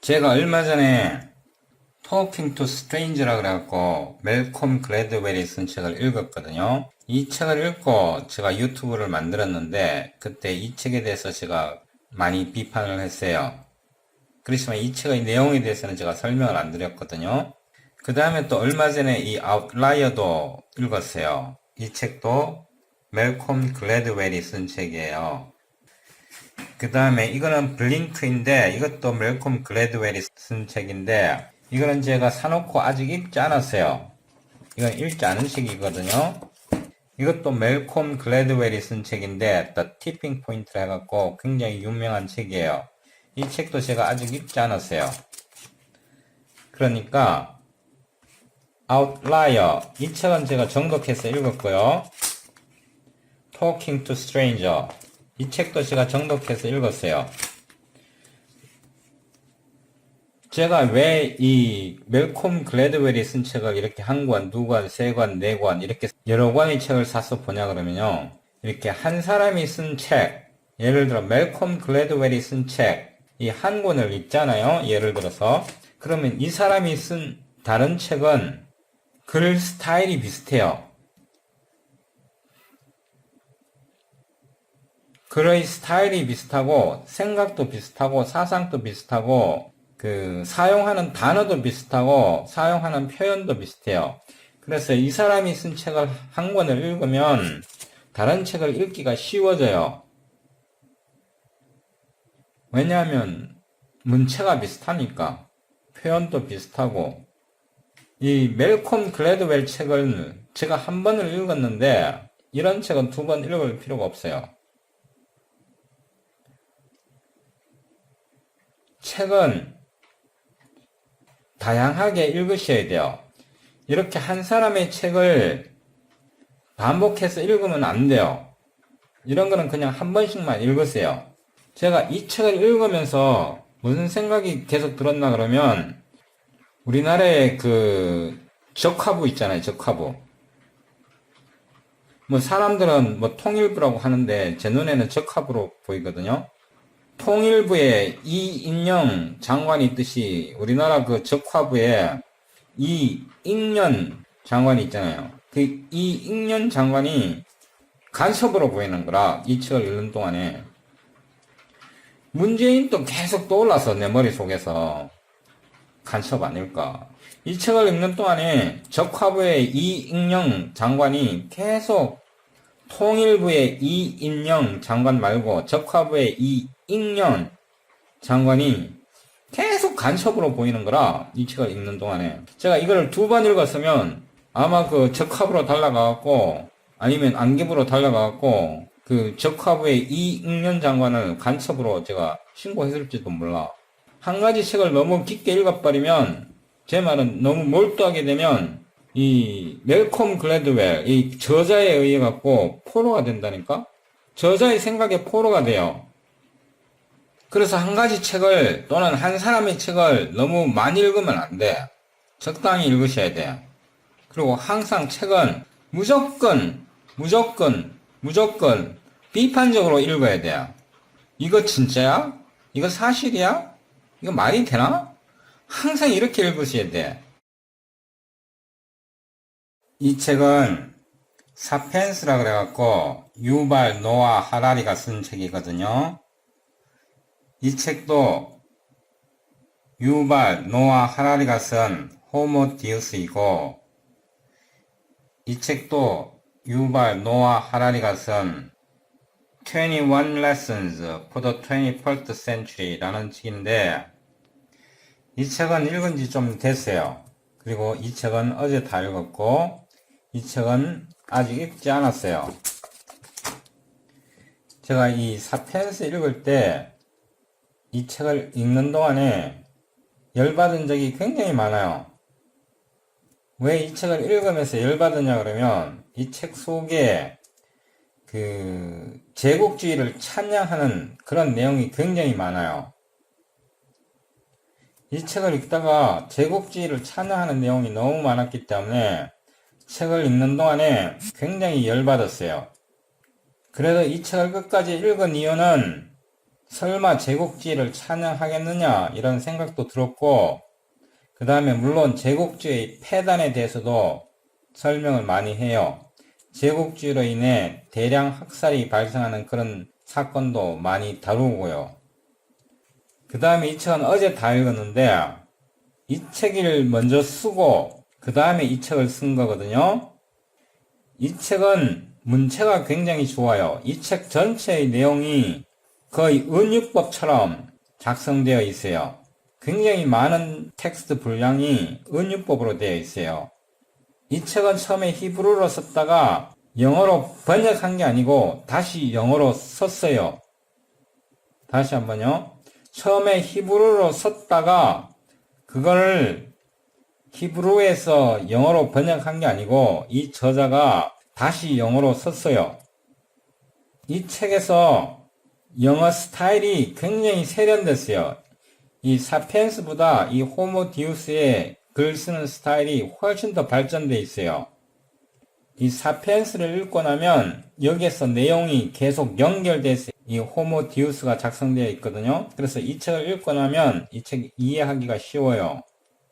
제가 얼마 전에 Talking to Strange라 그래갖고 멜콤 글래드웰이 쓴 책을 읽었거든요. 이 책을 읽고 제가 유튜브를 만들었는데 그때 이 책에 대해서 제가 많이 비판을 했어요. 그렇지만 이 책의 내용에 대해서는 제가 설명을 안 드렸거든요. 그 다음에 또 얼마 전에 이 아웃라이어도 읽었어요. 이 책도 멜콤 글래드웰이 쓴 책이에요. 그 다음에 이거는 블링크인데 이것도 멜콤 글래드웰이 쓴 책인데 이거는 제가 사놓고 아직 읽지 않았어요. 이건 읽지 않은 책이거든요. 이것도 멜콤 글래드웰이 쓴 책인데 The Tipping Point를 해갖고 굉장히 유명한 책이에요. 이 책도 제가 아직 읽지 않았어요. 그러니까 Outlier 이 책은 제가 정독해서 읽었고요. Talking to Stranger 이 책도 제가 정독해서 읽었어요. 제가 왜 이 멜콤 글래드웰이 쓴 책을 이렇게 한 권, 두 권, 세 권, 네 권 이렇게 여러 권의 책을 사서 보냐 그러면요. 이렇게 한 사람이 쓴 책, 예를 들어 멜콤 글래드웰이 쓴 책, 이 한 권을 읽잖아요. 예를 들어서 그러면 이 사람이 쓴 다른 책은 글 스타일이 비슷해요. 글의 스타일이 비슷하고 생각도 비슷하고 사상도 비슷하고 그 사용하는 단어도 비슷하고 사용하는 표현도 비슷해요. 그래서 이 사람이 쓴 책을 한 권을 읽으면 다른 책을 읽기가 쉬워져요. 왜냐하면 문체가 비슷하니까 표현도 비슷하고 이 멜콤 글래드웰 책을 제가 한 번을 읽었는데 이런 책은 두 번 읽을 필요가 없어요. 책은 다양하게 읽으셔야 돼요. 이렇게 한 사람의 책을 반복해서 읽으면 안 돼요. 이런 거는 그냥 한 번씩만 읽으세요. 제가 이 책을 읽으면서 무슨 생각이 계속 들었나 그러면 우리나라의 그 적화부 있잖아요, 적화부. 뭐 사람들은 뭐 통일부라고 하는데 제 눈에는 적화부로 보이거든요. 통일부에 이인영 장관이 있듯이 우리나라 그 적화부에 이익년 장관이 있잖아요. 그 이익년 장관이 간섭으로 보이는 거라 이 책을 읽는 동안에 문재인도 계속 떠올라서 내 머릿속에서 간섭 아닐까. 이 책을 읽는 동안에 적화부의 이익영 장관이 계속 통일부의 이인영 장관 말고 적화부의 이 익년 장관이 계속 간첩으로 보이는 거라 이 책을 읽는 동안에 제가 이걸 두 번 읽었으면 아마 그 적합으로 달라가갖고 아니면 안geb으로 달라가갖고 그 적화부의 이익년 장관을 간첩으로 제가 신고했을지도 몰라. 한 가지 책을 너무 깊게 읽어버리면 제 말은 너무 몰두하게 되면 이 멜콤 글래드웰 이 저자에 의해 갖고 포로가 된다니까 저자의 생각에 포로가 돼요. 그래서 한 가지 책을 또는 한 사람의 책을 너무 많이 읽으면 안 돼. 적당히 읽으셔야 돼요. 그리고 항상 책은 무조건 무조건 무조건 비판적으로 읽어야 돼요. 이거 진짜야? 이거 사실이야? 이거 말이 되나? 항상 이렇게 읽으셔야 돼. 이 책은 사피엔스라 그래갖고 유발 노아 하라리가 쓴 책이거든요. 이 책도 유발 노아 하라리가 쓴 호모 디우스이고 이 책도 유발 노아 하라리가 쓴 21 Lessons for the 21st Century라는 책인데 이 책은 읽은 지 좀 됐어요. 그리고 이 책은 어제 다 읽었고 이 책은 아직 읽지 않았어요. 제가 이 사피엔스 읽을 때 이 책을 읽는 동안에 열받은 적이 굉장히 많아요. 왜 이 책을 읽으면서 열받으냐 그러면 이 책 속에 그 제국주의를 찬양하는 그런 내용이 굉장히 많아요. 이 책을 읽다가 제국주의를 찬양하는 내용이 너무 많았기 때문에 책을 읽는 동안에 굉장히 열받았어요. 그래도 이 책을 끝까지 읽은 이유는 설마 제국주의를 찬양하겠느냐 이런 생각도 들었고 그 다음에 물론 제국주의 폐단에 대해서도 설명을 많이 해요. 제국주의로 인해 대량 학살이 발생하는 그런 사건도 많이 다루고요. 그 다음에 이 책은 어제 다 읽었는데 이 책을 먼저 쓰고 그 다음에 이 책을 쓴 거거든요. 이 책은 문체가 굉장히 좋아요. 이 책 전체의 내용이 거의 은유법처럼 작성되어 있어요. 굉장히 많은 텍스트 분량이 은유법으로 되어 있어요. 이 책은 처음에 히브리어로 썼다가 영어로 번역한 게 아니고 다시 영어로 썼어요. 다시 한번요. 처음에 히브리어로 썼다가 그걸 히브리어에서 영어로 번역한 게 아니고 이 저자가 다시 영어로 썼어요. 이 책에서 영어 스타일이 굉장히 세련됐어요. 이 사피엔스보다 이 호모 디우스의 글 쓰는 스타일이 훨씬 더 발전돼 있어요. 이 사피엔스를 읽고 나면 여기에서 내용이 계속 연결돼서 이 호모 디우스가 작성되어 있거든요. 그래서 이 책을 읽고 나면 이 책 이해하기가 쉬워요.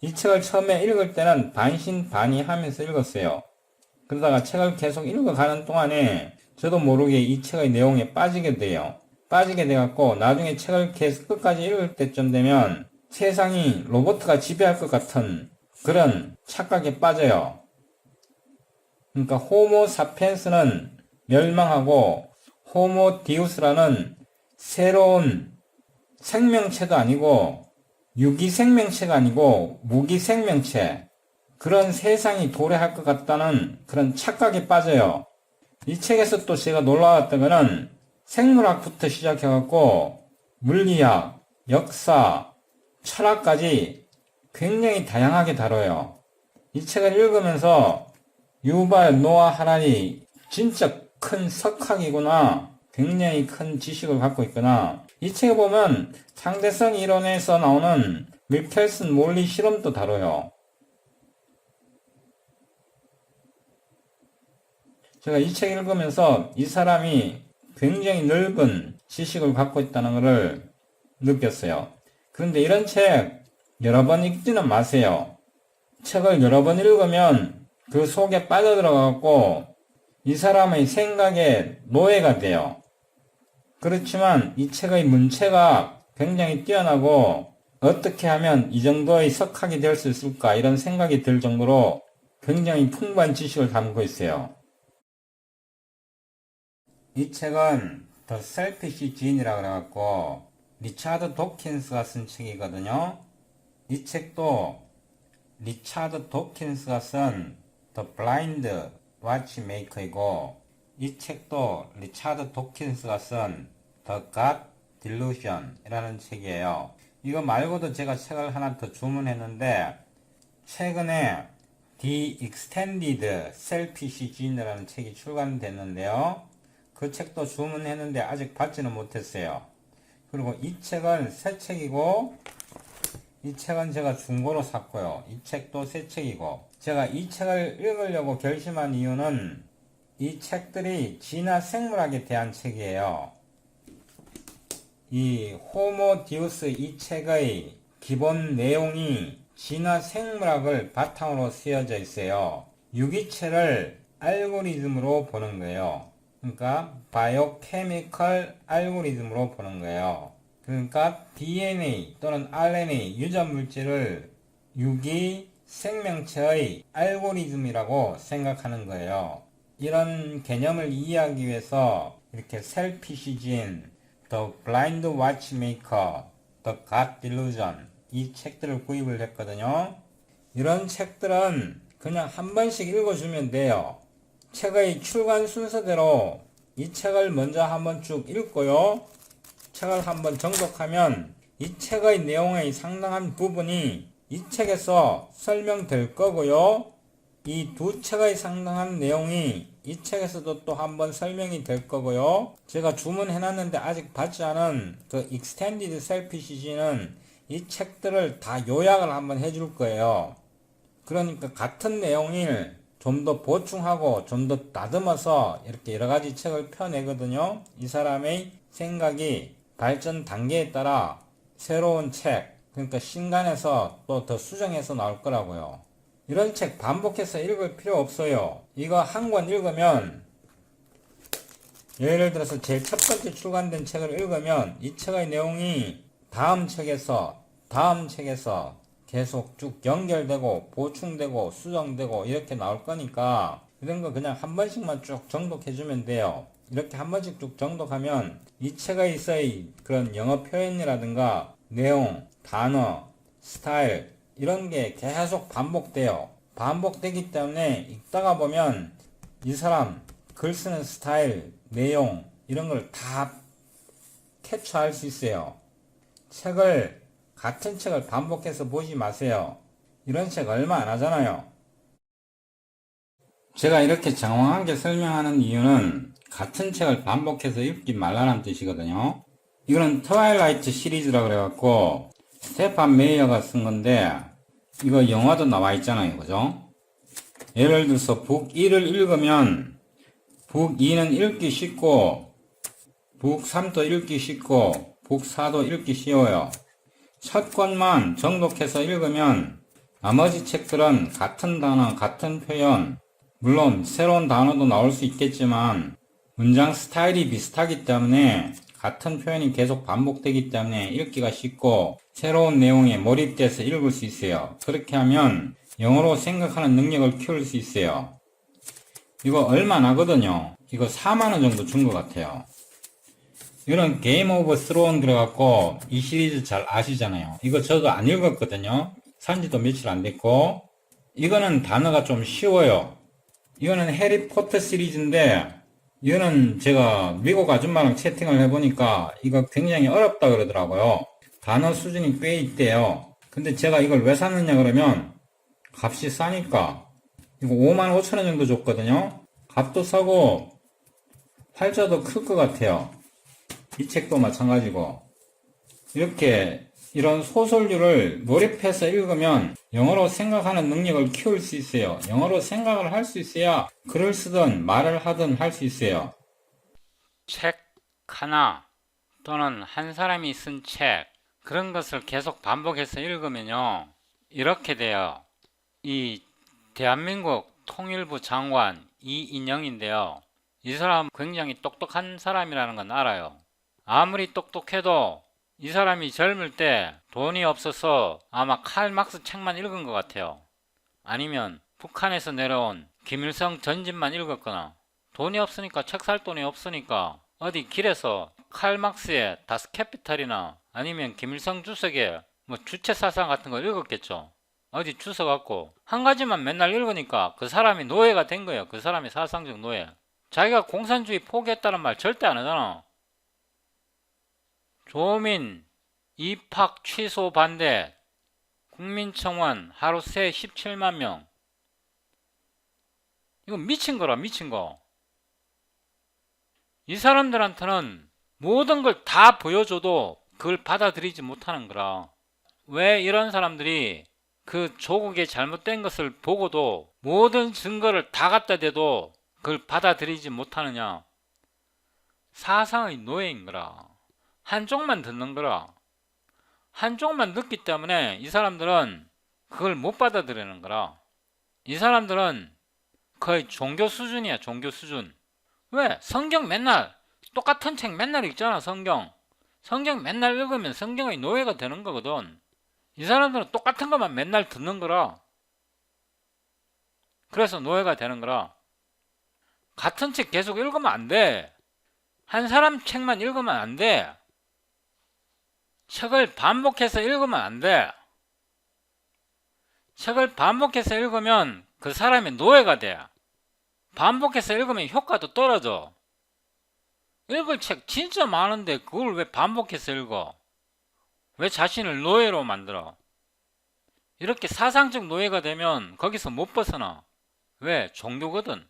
이 책을 처음에 읽을 때는 반신반의하면서 읽었어요. 그러다가 책을 계속 읽어가는 동안에 저도 모르게 이 책의 내용에 빠지게 돼요. 빠지게 돼갖고 나중에 책을 계속 끝까지 읽을 때쯤 되면 세상이 로봇가 지배할 것 같은 그런 착각에 빠져요. 그러니까 호모 사피엔스는 멸망하고 호모 디우스라는 새로운 생명체도 아니고 유기 생명체가 아니고 무기 생명체 그런 세상이 도래할 것 같다는 그런 착각에 빠져요. 이 책에서 또 제가 놀라웠던 거는 생물학부터 시작해갖고 물리학, 역사, 철학까지 굉장히 다양하게 다뤄요. 이 책을 읽으면서 유발 노아 하란이 진짜 큰 석학이구나. 굉장히 큰 지식을 갖고 있구나. 이 책에 보면 상대성 이론에서 나오는 밀켈슨 몰리 실험도 다뤄요. 제가 이 책 읽으면서 이 사람이 굉장히 넓은 지식을 갖고 있다는 것을 느꼈어요. 그런데 이런 책 여러 번 읽지는 마세요. 책을 여러 번 읽으면 그 속에 빠져들어가고 이 사람의 생각에 노예가 돼요. 그렇지만 이 책의 문체가 굉장히 뛰어나고 어떻게 하면 이 정도의 석학이 될 수 있을까 이런 생각이 들 정도로 굉장히 풍부한 지식을 담고 있어요. 이 책은 더 셀피시 진이라 그래갖고 리차드 도킨스가 쓴 책이거든요. 이 책도 리차드 도킨스가 쓴 The Blind Watchmaker이고 이 책도 리차드 도킨스가 쓴 The God Delusion 이라는 책이에요. 이거 말고도 제가 책을 하나 더 주문했는데 최근에 The Extended Selfish Gene라는 책이 출간됐는데요. 그 책도 주문했는데 아직 받지는 못했어요. 그리고 이 책은 새 책이고 이 책은 제가 중고로 샀고요. 이 책도 새 책이고 제가 이 책을 읽으려고 결심한 이유는 이 책들이 진화 생물학에 대한 책이에요. 이 호모 디우스 이 책의 기본 내용이 진화 생물학을 바탕으로 쓰여져 있어요. 유기체를 알고리즘으로 보는 거예요. 그러니까 바이오케미컬 알고리즘으로 보는 거예요. 그러니까 DNA 또는 RNA 유전 물질을 유기 생명체의 알고리즘이라고 생각하는 거예요. 이런 개념을 이해하기 위해서 이렇게 셀피시진, Blind Watchmaker, The God Delusion 이 책들을 구입을 했거든요. 이런 책들은 그냥 한 번씩 읽어주면 돼요. 책의 출간 순서대로 이 책을 먼저 한번 쭉 읽고요. 책을 한번 정독하면 이 책의 내용의 상당한 부분이 이 책에서 설명될 거고요. 이 두 책의 상당한 내용이 이 책에서도 또 한번 설명이 될 거고요. 제가 주문해놨는데 아직 받지 않은 그 Extended Selfish는 이 책들을 다 요약을 한번 해줄 거예요. 그러니까 같은 내용을 좀 더 보충하고 좀 더 다듬어서 이렇게 여러 가지 책을 펴내거든요. 이 사람의 생각이 발전 단계에 따라 새로운 책, 그러니까 신간에서 또 더 수정해서 나올 거라고요. 이런 책 반복해서 읽을 필요 없어요. 이거 한 권 읽으면 예를 들어서 제일 첫 번째 출간된 책을 읽으면 이 책의 내용이 다음 책에서 다음 책에서 계속 쭉 연결되고 보충되고 수정되고 이렇게 나올 거니까 이런 거 그냥 한 번씩만 쭉 정독해주면 돼요. 이렇게 한 번씩 쭉 정독하면 이 책에 있어의 그런 영어 표현이라든가 내용, 단어, 스타일 이런 게 계속 반복돼요. 반복되기 때문에 읽다가 보면 이 사람 글 쓰는 스타일, 내용 이런 걸다 캡처할 수 있어요. 책을 같은 책을 반복해서 보지 마세요. 이런 책 얼마 안 하잖아요. 제가 이렇게 장황하게 설명하는 이유는 같은 책을 반복해서 읽지 말라는 뜻이거든요. 이거는 트와일라이트 시리즈라 그래갖고 스테판 메이어가 쓴 건데 이거 영화도 나와 있잖아요. 그죠? 예를 들어서 북 1을 읽으면 북 2는 읽기 쉽고 북 3도 읽기 쉽고 북 4도 읽기 쉬워요. 첫 권만 정독해서 읽으면 나머지 책들은 같은 단어, 같은 표현, 물론 새로운 단어도 나올 수 있겠지만 문장 스타일이 비슷하기 때문에 같은 표현이 계속 반복되기 때문에 읽기가 쉽고 새로운 내용에 몰입돼서 읽을 수 있어요. 그렇게 하면 영어로 생각하는 능력을 키울 수 있어요. 이거 얼마 나거든요. 이거 4만원 정도 준 것 같아요. 이거는 게임 오브 스로운 들어갔고 이 시리즈 잘 아시잖아요. 이거 저도 안 읽었거든요. 산지도 며칠 안 됐고 이거는 단어가 좀 쉬워요. 이거는 해리포터 시리즈인데 이거는 제가 미국 아줌마랑 채팅을 해보니까 이거 굉장히 어렵다 그러더라고요. 단어 수준이 꽤 있대요. 근데 제가 이걸 왜 샀느냐 그러면 값이 싸니까 이거 5만 5천 원 정도 줬거든요. 값도 싸고 활자도 클 것 같아요. 이 책도 마찬가지고 이렇게 이런 소설류를 몰입해서 읽으면 영어로 생각하는 능력을 키울 수 있어요. 영어로 생각을 할 수 있어야 글을 쓰든 말을 하든 할 수 있어요. 책 하나 또는 한 사람이 쓴 책 그런 것을 계속 반복해서 읽으면요. 이렇게 돼요. 이 대한민국 통일부 장관 이인영인데요. 이 사람 굉장히 똑똑한 사람이라는 건 알아요. 아무리 똑똑해도 이 사람이 젊을 때 돈이 없어서 아마 칼 막스 책만 읽은 것 같아요. 아니면 북한에서 내려온 김일성 전집만 읽었거나 돈이 없으니까 책 살 돈이 없으니까 어디 길에서 칼 막스의 다스 캐피탈이나 아니면 김일성 주석의 뭐 주체 사상 같은 걸 읽었겠죠. 어디 주워 갖고 한 가지만 맨날 읽으니까 그 사람이 노예가 된 거예요. 그 사람이 사상적 노예. 자기가 공산주의 포기했다는 말 절대 안 하잖아. 조민 입학 취소 반대 국민청원 하루 새 17만 명 이거 미친 거라 미친 거. 이 사람들한테는 모든 걸 다 보여줘도 그걸 받아들이지 못하는 거라. 왜 이런 사람들이 그 조국의 잘못된 것을 보고도 모든 증거를 다 갖다 대도 그걸 받아들이지 못하느냐? 사상의 노예인 거라. 한쪽만 듣는 거라. 한쪽만 듣기 때문에 이 사람들은 그걸 못 받아들이는 거라. 이 사람들은 거의 종교 수준이야, 종교 수준. 왜? 성경 맨날, 똑같은 책 맨날 읽잖아, 성경. 성경 맨날 읽으면 성경의 노예가 되는 거거든. 이 사람들은 똑같은 것만 맨날 듣는 거라. 그래서 노예가 되는 거라. 같은 책 계속 읽으면 안 돼. 한 사람 책만 읽으면 안 돼. 책을 반복해서 읽으면 안 돼. 책을 반복해서 읽으면 그 사람의 노예가 돼. 반복해서 읽으면 효과도 떨어져. 읽을 책 진짜 많은데 그걸 왜 반복해서 읽어? 왜 자신을 노예로 만들어? 이렇게 사상적 노예가 되면 거기서 못 벗어나. 왜? 종교거든.